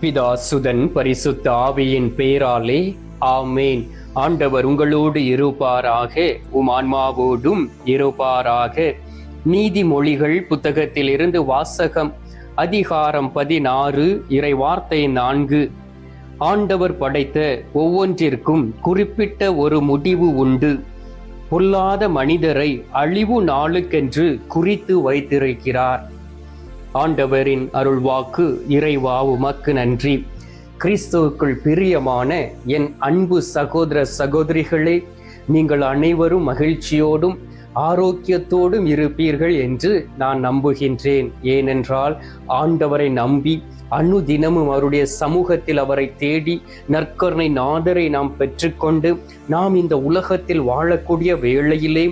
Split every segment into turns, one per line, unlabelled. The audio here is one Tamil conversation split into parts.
பிதா சுதன் பரிசுத்த ஆவியின் பேராலே ஆமேன். ஆண்டவர் உங்களோடு இருப்பாராக உம் ஆன்மாவோடும் இருப்பாராக. நீதிமொழிகள் புத்தகத்திலிருந்து வாசகம் அதிகாரம் பதினாறு இறை வார்த்தை நான்கு. ஆண்டவர் படைத்த ஒவ்வொன்றிற்கும் குறிப்பிட்ட ஒரு முடிவு உண்டு. பொல்லாத மனிதரை அழிவு நாளுக்கென்று குறித்து வைத்திருக்கிறார். ஆண்டவரின் அருள்வாக்கு இறைவா உமக்கு நன்றி. கிறிஸ்துவுக்குள் பிரியமான என் அன்பு சகோதர சகோதரிகளே நீங்கள் அனைவரும் மகிழ்ச்சியோடும் ஆரோக்கியத்தோடும் இருப்பீர்கள் என்று நான் நம்புகின்றேன். ஏனென்றால் ஆண்டவரை நம்பி அனுதினமும் அவருடைய சமூகத்தில் அவரை தேடி நற்கருணை நாதரை நாம் பெற்றுக்கொண்டு நாம் இந்த உலகத்தில் வாழக்கூடிய வேளையிலே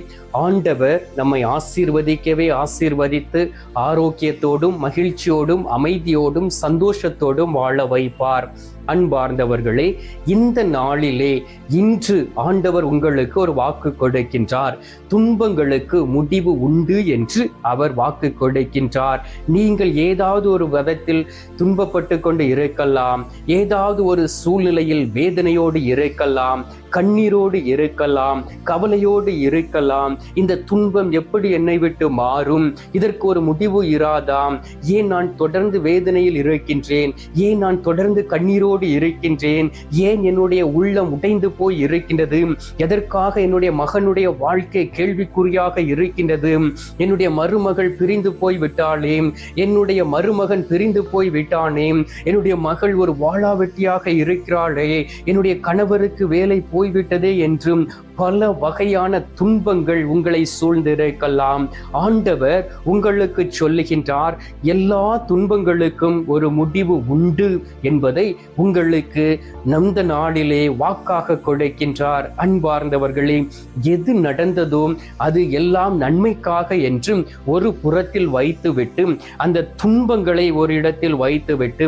ஆண்டவர் நம்மை ஆசீர்வதிக்கவே ஆசீர்வதித்து ஆரோக்கியத்தோடும் மகிழ்ச்சியோடும் அமைதியோடும் சந்தோஷத்தோடும் வாழ வைப்பார். அன்பார்ந்தவர்களே இந்த நாளிலே இன்று ஆண்டவர் உங்களுக்கு ஒரு வாக்கு கொடுக்கின்றார். துன்பங்களுக்கு முடிவு உண்டு என்று அவர் வாக்கு கொடுக்கின்றார். நீங்கள் ஏதாவது ஒரு விதத்தில் துன்பப்பட்டு கொண்டு இருக்கலாம் ஏதாவது ஒரு சூழ்நிலையில் வேதனையோடு இருக்கலாம் கண்ணீரோடு இருக்கலாம் கவலையோடு இருக்கலாம். இந்த துன்பம் எப்படி என்னை விட்டு மாறும்? இதற்கு ஒரு முடிவு இராதாம். ஏன் நான் தொடர்ந்து வேதனையில் இருக்கின்றேன்? ஏன் நான் தொடர்ந்து கண்ணீரோடு இருக்கின்றேன்? ஏன் என்னுடைய உள்ளம் உடைந்து போய் இருக்கின்றது? எதற்காக என்னுடைய மகனுடைய வாழ்க்கை கேள்விக்குறியாக இருக்கின்றது? என்னுடைய மருமகள் பிரிந்து போய் விட்டாளே. என்னுடைய மருமகன் பிரிந்து போய் விட்டானே. என்னுடைய மகள் ஒரு வாழாவெட்டியாக இருக்கிறாளே. என்னுடைய கணவருக்கு வேலை போய்விட்டதே என்றும் பல வகையான துன்பங்கள் உங்களை சூழ்ந்திருக்கலாம். ஆண்டவர் உங்களுக்கு சொல்லுகின்றார் எல்லா துன்பங்களுக்கும் ஒரு முடிவு உண்டு என்பதை உங்களுக்கு நந்த நாளிலே வாக்காக கொடுக்கின்றார். அன்பார்ந்தவர்களே எது நடந்ததோ அது எல்லாம் நன்மைக்காக என்றும் ஒரு புறத்தில் வைத்துவிட்டு அந்த துன்பங்களை ஒரு இடத்தில் வைத்துவிட்டு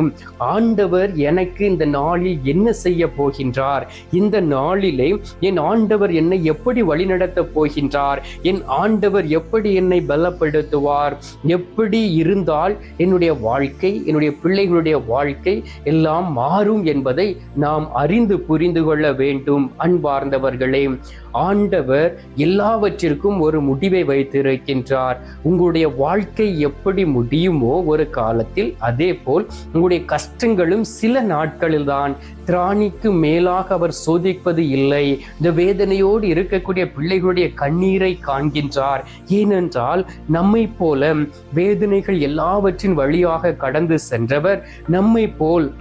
ஆண்டவர் எனக்கு இந்த நாளில் என்ன செய்ய போகின்றார்? இந்த நாளிலே என் ஆண்டவர் என்னை எப்படி வழிநடத்தப் போகின்றார்? என் ஆண்டவர் எப்படி என்னை பலப்படுத்துவார்? எப்படி இருந்தால் என்னுடைய வாழ்க்கை என்னுடைய பிள்ளைகளுடைய வாழ்க்கை எல்லாம் மாறும் என்பதை நாம் அறிந்து புரிந்து கொள்ள வேண்டும் அன்பார்ந்தவர்களே. ஆண்டவர் எல்லாவற்றிற்கும் ஒரு முடிவை வைத்திருக்கின்றார். உங்களுடைய வாழ்க்கை எப்படி முடியுமோ ஒரு காலத்தில் அதே போல் உங்களுடைய கஷ்டங்களும் சில நாட்களில்தான் திராணிக்கு மேலாக அவர் சோதிப்பது இல்லை. இந்த வேதனையோடு இருக்கக்கூடிய பிள்ளைகளுடைய கண்ணீரை காண்கின்றார். ஏனென்றால் நம்மை போல வேதனைகள் எல்லாவற்றின் வழியாக கடந்து சென்றவர் நம்மை போல்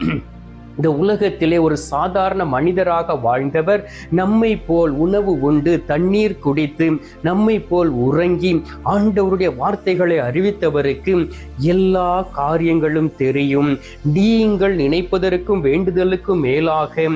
இந்த உலகத்திலே ஒரு சாதாரண மனிதராக வாழ்ந்தவர் நம்மை போல் உணவு உண்டு தண்ணீர் குடித்து நம்மை போல் உறங்கி ஆண்டவருடைய வார்த்தைகளை அறிவித்தவருக்கு எல்லா காரியங்களும் தெரியும். நீங்கள் நினைப்பதற்கும் வேண்டுதலுக்கும் மேலாக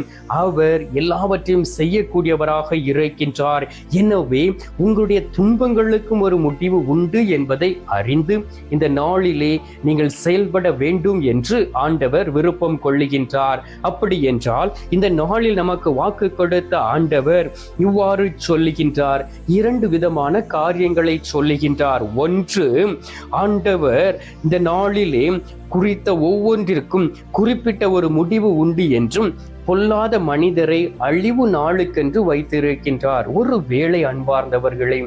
அவர் எல்லாவற்றையும் செய்யக்கூடியவராக இருக்கின்றார். எனவே உங்களுடைய துன்பங்களுக்கும் ஒரு முடிவு உண்டு என்பதை அறிந்து இந்த நாளிலே நீங்கள் செயல்பட வேண்டும் என்று ஆண்டவர் விருப்பம் கொள்ளுகின்றார். அப்படி என்றால் இந்த நாளில் நமக்கு வாக்கு கொடுத்த ஆண்டவர் இவ்வாறு சொல்லுகின்றார். இரண்டு விதமான காரியங்களை சொல்லுகின்றார். ஒன்று ஆண்டவர் இந்த நாளிலே குறித்த ஒவ்வொன்றிற்கும் குறிப்பிட்ட ஒரு முடிவு உண்டு என்றும் பொல்லாத மனிதரை அழிவு நாளுக்கென்று வைத்திருக்கின்றார். ஒரு வேளை அன்பார்ந்தவர்களே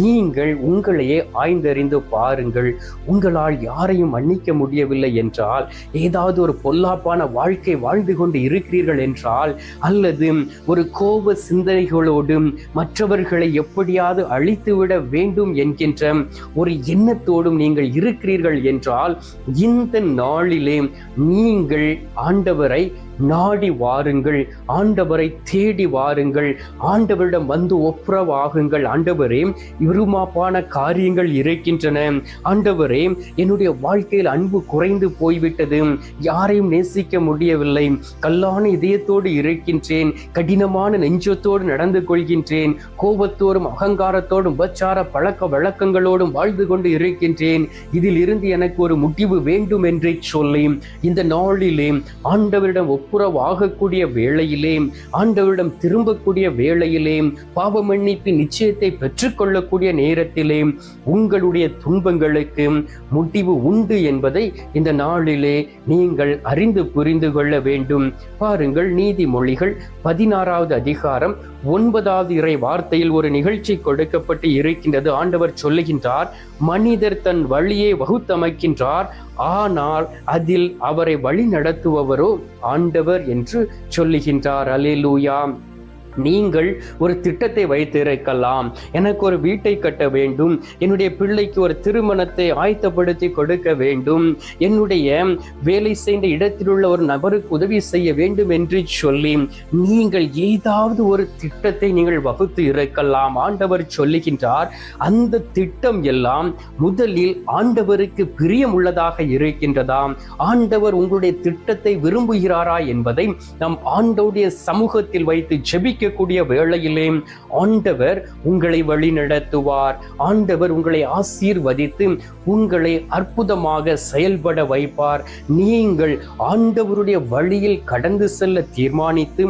நீங்கள் உங்களையே ஆய்ந்தறிந்து பாருங்கள். உங்களால் யாரையும் மன்னிக்க முடியவில்லை என்றால் ஏதாவது ஒரு பொல்லாப்பான வாழ்க்கை வாழ்ந்து கொண்டு இருக்கிறீர்கள் என்றால் அல்லது ஒரு கோப சிந்தனைகளோடு மற்றவர்களை எப்படியாவது அழித்துவிட வேண்டும் என்கின்ற ஒரு எண்ணத்தோடும் நீங்கள் இருக்கிறீர்கள் என்றால் இந்த நாளிலே நீங்கள் ஆண்டவரை நாடி வாருங்கள் ஆண்டவரை தேடி வாருங்கள் ஆண்டவரிடம் வந்து ஒப்புரவாகுங்கள். ஆண்டவரே விருமாப்பான காரியங்கள் இருக்கின்றன ஆண்டவரே என்னுடைய வாழ்க்கையில் அன்பு குறைந்து போய்விட்டது. யாரையும் நேசிக்க முடியவில்லை. கல்லான இதயத்தோடு இருக்கின்றேன் கடினமான நெஞ்சத்தோடு நடந்து கொள்கின்றேன். கோபத்தோடும் அகங்காரத்தோடும் உபச்சார பழக்க வழக்கங்களோடும் வாழ்ந்து கொண்டு இருக்கின்றேன் இதில் இருந்து எனக்கு ஒரு முடிவு வேண்டும் என்று சொல்லி இந்த நாளிலே ஆண்டவரிடம் ஒப்புரவாகக்கூடிய வேளையிலே ஆண்டவரிடம் திரும்பக்கூடிய வேளையிலே பாவ மன்னிப்பு நிச்சயத்தை பெற்றுக்கொள்ளக்கூடிய நேரத்திலே உங்களுடைய துன்பங்களுக்கு முடிவு உண்டு என்பதை இந்த நாளிலே நீங்கள் அறிந்து புரிந்து கொள்ள வேண்டும். பாருங்கள் நீதிமொழிகள் பதினாறாவது அதிகாரம் ஒன்பதாவது இறை வார்த்தையில் ஒரு நிகழ்ச்சி கொடுக்கப்பட்டு இருக்கின்றது. ஆண்டவர் சொல்லுகின்றார் மனிதர் தன் வழியை வகுத்தமைக்கின்றார். ஆனால் அதில் அவரை வழி நடத்துபவரோ ஆண்டவர் என்று சொல்லுகின்றார். அலேலூயா நீங்கள் ஒரு திட்டத்தை வைத்திருக்கலாம். எனக்கு ஒரு வீட்டை கட்ட வேண்டும். என்னுடைய பிள்ளைக்கு ஒரு திருமணத்தை ஆயத்தப்படுத்தி கொடுக்க வேண்டும். என்னுடைய வேலை செய்த இடத்தில் உள்ள ஒரு நபருக்கு உதவி செய்ய வேண்டும் என்று சொல்லி நீங்கள் ஏதாவது ஒரு திட்டத்தை நீங்கள் வகுத்து இருக்கலாம். ஆண்டவர் சொல்லுகின்றார் அந்த திட்டம் எல்லாம் முதலில் ஆண்டவருக்கு பிரியம் உள்ளதாக இருக்கின்றதாம் ஆண்டவர் உங்களுடைய திட்டத்தை விரும்புகிறாரா என்பதை நம் ஆண்டோடைய சமூகத்தில் வைத்து ஜெபிக்க இருக்கக்கூடிய வேளையிலே ஆண்டவர் உங்களை வழி நடத்துவார் ஆண்டவர் உங்களை ஆசீர்வதித்து உங்களை அற்புதமாக செயல்பட வைப்பார். நீங்கள் ஆண்டவருடைய வழியில் கடந்து செல்ல தீர்மானித்து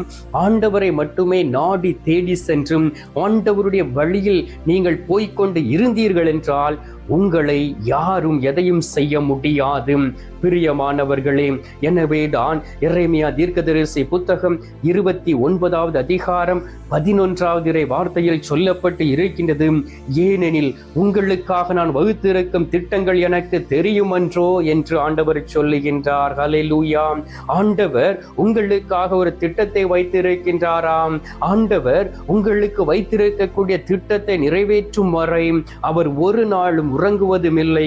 ஆண்டவரை மட்டுமே நாடி தேடி சென்றும் ஆண்டவருடைய வழியில் நீங்கள் போய்கொண்டு இருந்தீர்கள் என்றால் உங்களை யாரும் எதையும் செய்ய முடியாது. பிரியமானவர்களே எனவேதான் இறைமையா தீர்க்கதரிசி புத்தகம் இருபத்தி ஒன்பதாவது அதிகாரம் பதினொன்றாவது இறை வார்த்தையில் சொல்லப்பட்டு இருக்கின்றது. ஏனெனில் உங்களுக்காக நான் வகுத்திருக்கும் திட்டங்கள் எனக்கு தெரியுமன்றோ என்று ஆண்டவர் சொல்லுகின்றார். ஹலெலூயா ஆண்டவர் உங்களுக்காக ஒரு திட்டத்தை வைத்திருக்கின்றாராம். ஆண்டவர் உங்களுக்கு வைத்திருக்கக்கூடிய திட்டத்தை நிறைவேற்றும் வரை அவர் ஒரு நாளும் உறங்குவதும் இல்லை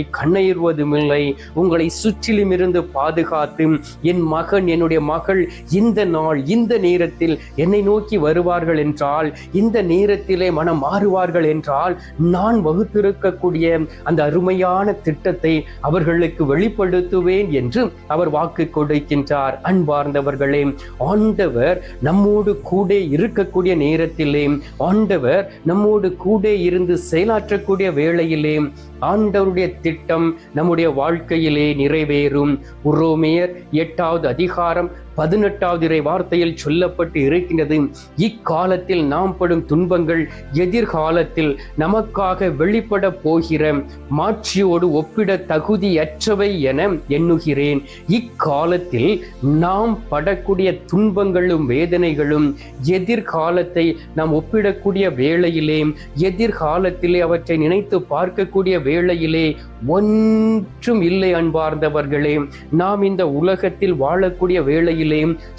இல்லை உங்களை சுற்றிலும் இருந்து பாதுகாத்து என் மகன் என்னுடைய மகள் இந்த நாள் இந்த நேரத்தில் என்னை நோக்கி வருவார்கள் என்றால் இந்த நேரத்திலே மனம் மாறுவார்கள் என்றால் நான் வகுத்திருக்கக்கூடிய அந்த அருமையான திட்டத்தை அவர்களுக்கு வெளிப்படுத்துவேன் என்று அவர் வாக்கு கொடுக்கின்றார். அன்பார்ந்தவர்களே ஆண்டவர் நம்மோடு கூட இருக்கக்கூடிய நேரத்திலே ஆண்டவர் நம்மோடு கூட இருந்து செயலாற்றக்கூடிய வேளையிலே ஆண்டவருடைய திட்டம் நம்முடைய வாழ்க்கையிலே நிறைவேறும். உரோமேயர் எட்டாவது அதிகாரம் பதினெட்டாவது இறை வார்த்தையில் சொல்லப்பட்டு இருக்கின்றது. இக்காலத்தில் நாம் படும் துன்பங்கள் எதிர்காலத்தில் நமக்காக வெளிப்பட போகிற மாட்சியோடு ஒப்பிட தகுதியற்றவை என எண்ணுகிறேன். இக்காலத்தில் நாம் படக்கூடிய துன்பங்களும் வேதனைகளும் எதிர்காலத்தை நாம் ஒப்பிடக்கூடிய வேளையிலே எதிர்காலத்திலே அவற்றை நினைத்து பார்க்கக்கூடிய வேளையிலே ஒன்றும் இல்லை அன்பார்ந்தவர்களே. நாம் இந்த உலகத்தில் வாழக்கூடிய வேளையில்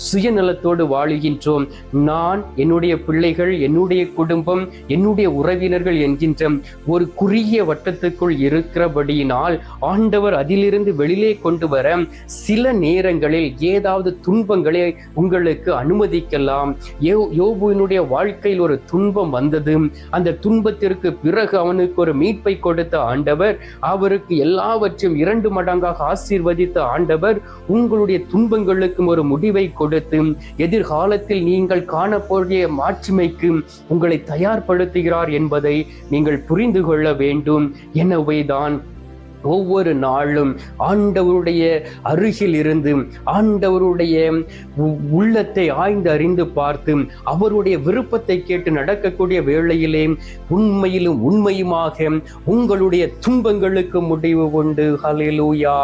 சுயநலத்தோடு வாழுகின்றோம். நான் என்னுடைய பிள்ளைகள் என்னுடைய குடும்பம் என்னுடைய உறவினர்கள் என்கின்ற ஒரு குறுகிய வட்டத்துக்குள் இருக்கிறபடியினால் ஆண்டவர் அதிலிருந்து வெளியிலே கொண்டு வர சில நேரங்களில் ஏதாவது துன்பங்களை உங்களுக்கு அனுமதிக்கலாம். யோபுவினுடைய வாழ்க்கையில் ஒரு துன்பம் வந்தது. அந்த துன்பத்திற்கு பிறகு அவனுக்கு ஒரு மீட்பை கொடுத்த ஆண்டவர் அவருக்கு எல்லாவற்றையும் இரண்டு மடங்காக ஆசீர்வதித்த ஆண்டவர் உங்களுடைய துன்பங்களுக்கும் ஒரு முடிவை கொடுத்து எதிர்காலத்தில் நீங்கள் காணப்போகிய மாட்சிமைக்கு உங்களை தயார்படுத்துகிறார் என்பதை நீங்கள் புரிந்து கொள்ள வேண்டும். எனவேதான் ஒவ்வொரு நாளும் ஆண்டவருடைய அருகில் இருந்து ஆண்டவருடைய உள்ளத்தை ஆய்ந்து அறிந்து பார்த்து அவருடைய விருப்பத்தை கேட்டு நடக்கக்கூடிய வேளையிலே உண்மையிலும் உண்மையுமாக உங்களுடைய துன்பங்களுக்கு முடிவு கொண்டு ஹலிலூயா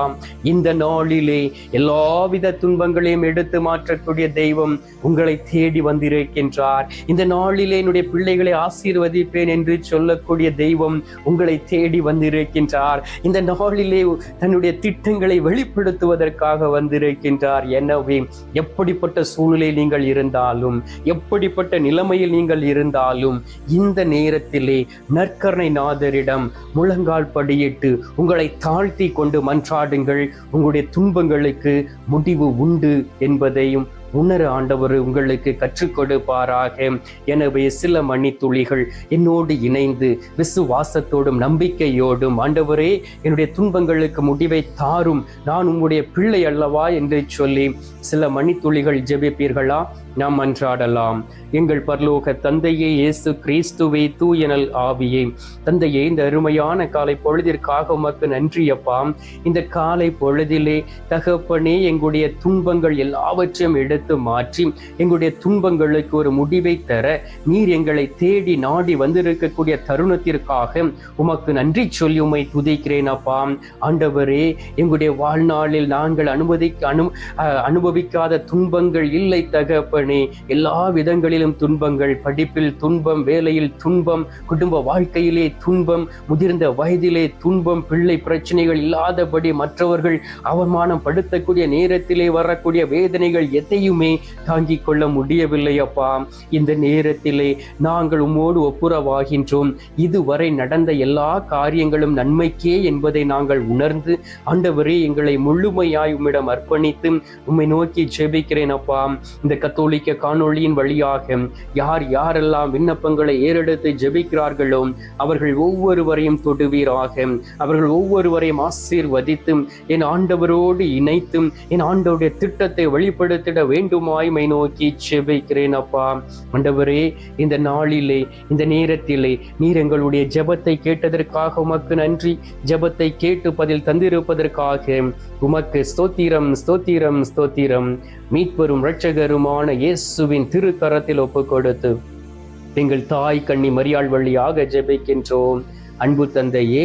இந்த நாளிலே எல்லாவித துன்பங்களையும் எடுத்து மாற்றக்கூடிய தெய்வம் உங்களை தேடி வந்திருக்கின்றார். இந்த நாளிலே என்னுடைய பிள்ளைகளை ஆசீர்வதிப்பேன் என்று சொல்லக்கூடிய தெய்வம் உங்களை தேடி வந்திருக்கின்றார். இந்த நாளிலே தன்னுடைய திட்டங்களை வெளிப்படுத்துவதற்காக வந்திருக்கின்றார் எனவே எப்படிப்பட்ட சூழ்நிலை நீங்கள் இருந்தாலும் எப்படிப்பட்ட நிலைமையில் நீங்கள் இருந்தாலும் இந்த நேரத்திலே நற்கரணை நாதரிடம் முழங்கால் படியிட்டு உங்களை தாழ்த்தி கொண்டு மன்றாடுங்கள். உங்களுடைய துன்பங்களுக்கு முடிவு உண்டு என்பதையும் உணர ஆண்டவர் உங்களுக்கு கற்றுக் கொடுப்பாராக. எனவே சில மணித்துளிகள் என்னோடு இணைந்து விசுவாசத்தோடும் நம்பிக்கையோடும் ஆண்டவரே என்னுடைய துன்பங்களுக்கு முடிவை தாரும். நான் உங்களுடைய பிள்ளை அல்லவா என்று சொல்லி சில மணித்துளிகள் ஜெபிப்பீர்களா? நாம் அன்றாடலாம். எங்கள் பரலோக தந்தையே இயேசு கிறிஸ்துவே தூயனல் ஆவியே. தந்தையே இந்த அருமையான காலை பொழுதிற்காக உமக்கு நன்றியப்பாம் இந்த காலை பொழுதிலே தகப்பனே எங்களுடைய துன்பங்கள் எல்லாவற்றையும் எடுத்து எடுத்து மாற்றி எங்களுடைய துன்பங்களுக்கு ஒரு முடிவை தர நீர் எங்களை தேடி நாடி வந்திருக்கக்கூடிய தருணத்திற்காக உமக்கு நன்றி சொல்லி உமை துதிக்கிறேன் அப்பா. ஆண்டவரே எங்களுடைய வாழ்நாளில் நாங்கள் அனுமதி அனு அனுபவிக்காத துன்பங்கள் இல்லை தகப்பனே. எல்லா விதங்களிலும் துன்பங்கள் படிப்பில் துன்பம் வேலையில் துன்பம் குடும்ப வாழ்க்கையிலே துன்பம் முதிர்ந்த வயதிலே துன்பம் பிள்ளை பிரச்சனைகள் இல்லாதபடி மற்றவர்கள் அவமானம் படுத்தக்கூடிய நேரத்திலே வரக்கூடிய வேதனைகள் எதையும் தாங்கிக் கொள்ள முடியவில்லை அப்பா. இந்த நேரத்திலே நாங்கள் உம்மோடு ஒப்புரவாகின்றோம். இதுவரை நடந்த எல்லா காரியங்களும் நன்மைக்கே என்பதை நாங்கள் உணர்ந்து ஆண்டவரே எங்களை முழுமையாய் உம்மிடம் அர்ப்பணித்து உம்மை நோக்கி ஜெபிக்கிறேன் அப்பா. இந்த கத்தோலிக்க காணொளியின் வழியாக யார் யாரெல்லாம் விண்ணப்பங்களை ஏறெடுத்து ஜெபிக்கிறார்களோ அவர்கள் ஒவ்வொருவரையும் தொடுவீராக. அவர்கள் ஒவ்வொருவரையும் ஆசீர்வதித்தும் என் ஆண்டவரோடு இணைத்தும் என் ஆண்டவருடைய திட்டத்தை வெளிப்படுத்திட வேண்டும் மை நோக்கி செபிக்கிறேன் அப்பா. ஆண்டவரே இந்த நாளிலே இந்த நேரத்திலே நீர் எங்களுடைய ஜெபத்தை கேட்டதற்காக உமக்கு நன்றி. ஜெபத்தை கேட்டு பதில் தந்திருப்பதற்காக உமக்கு ஸ்தோத்திரம் ஸ்தோத்திரம் ஸ்தோத்திரம். மீட்பெரும் இரட்சகருமான இயேசுவின் திருக்கரத்தில் ஒப்பு கொடுத்து எங்கள் தாய் கண்ணி மரியாள் வழியாக ஜெபிக்கின்றோம். அன்பு தந்தையே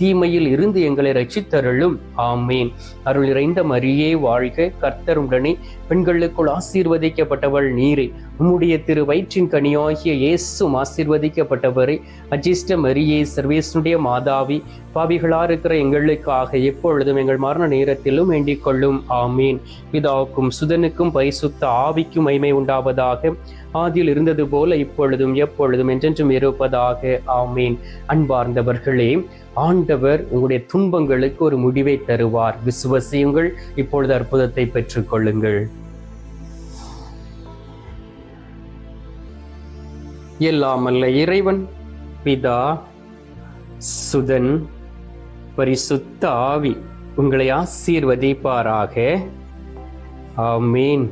தீமையில் இருந்து எங்களை ரட்சித்தருளும். ஆமேன். அருள் நிறைந்த மரியே வாழ்க கர்த்தர் உடனே பெண்களுக்குள் ஆசீர்வதிக்கப்பட்டவள் நீரே. உம்முடைய திரு வயிற்றின் கனியாகிய இயேசும் ஆசீர்வதிக்கப்பட்டவரை. அஜிஷ்ட மரியே சர்வேசனுடைய மாதாவி பாவிகளா இருக்கிற எங்களுக்காக எப்பொழுதும் எங்கள் மரண நேரத்திலும் வேண்டிக் கொள்ளும். ஆமீன். பிதாவுக்கும் சுதனுக்கும் பரிசுத்த ஆவிக்கும் மைமை உண்டாவதாக. ஆதியில் இருந்தது போல இப்பொழுதும் எப்பொழுதும் என்றென்றும் இருப்பதாக. ஆமீன். அன்பார்ந்தவர்களே ஆண்டவர் உங்களுடைய துன்பங்களுக்கு ஒரு முடிவை தருவார். விசுவசியுங்கள் இப்பொழுது அற்புதத்தை பெற்றுக்கொள்ளுங்கள். எல்லாமல்ல இறைவன் பிதா சுதன் பரிசுத்த ஆவி உங்களை ஆசீர்வதிப்பாராக. ஆமீன்.